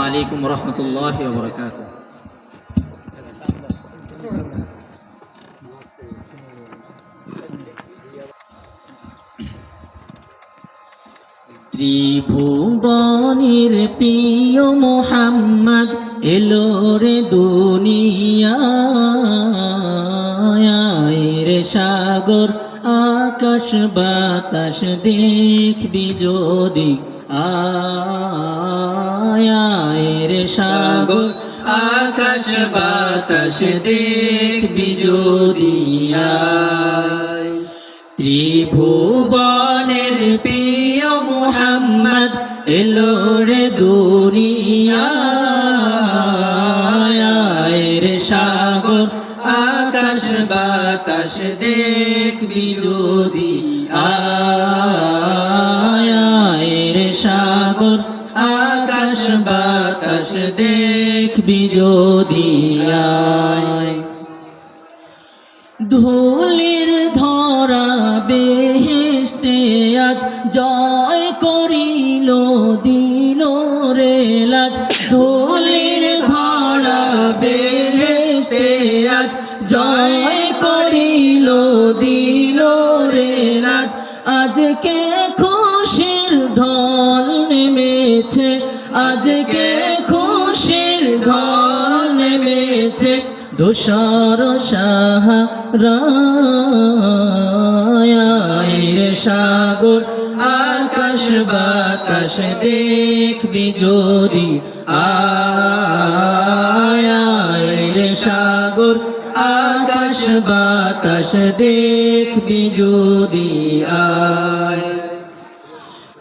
আলাইকুম রহমতুল্লাহ বরকাত ত্রিভুবনের প্রিয় মোহাম্মদ এলো রে রে সাগর আকাশ বাতাস দেখবি যদি। আয় রে সাগর, আকাশ বাতাস দেখবি যদি আয়। ত্রিভুবনের প্রিয় মোহাম্মদ এলো রে দুনিয়ায় সাগর, আকাশ বাতাস দেখবি যদি সাগর, আকাশ বাতাস দেখবি ধুলির ধরা বেহেস্তে আজ জয় করিল, দিল রে লাজ। ধুলির ধরা বেহেস্তে আজ জয় করিল, দিল রে লাজ। আজকে আজকে খুশির ঢল নেমেছে দোষর সাহারায় সাগর, আকাশ বাতাস দেখবি যদি আয় সাগর, আকাশ বাতাস দেখবি যদি আয়।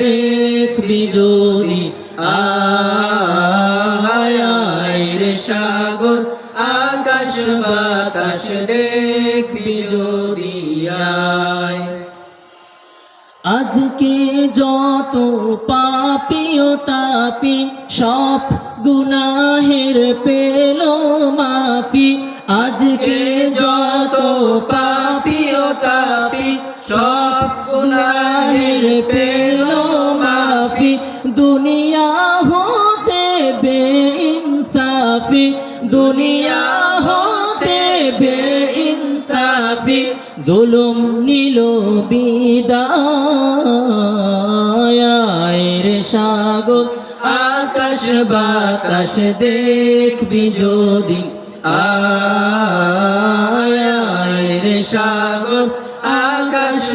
দেখবি যদি আয় রে সাগর, আকাশ বাতাস দেখবি যদি, আয়। আজকে যত পাপিও তাপি, সব গুনাহের পেল মাফি। আজকে যত পাপিও তাপি, সব গুনাহের পেল দুনিয়া হতে বেইনসাফি, দুনিয়া হতে বেইনসাফি, জুলুম নিল বিদায়। রে সাগর, আকাশ বাতাস দেখবি যদি। আয় রে সাগর, আকাশ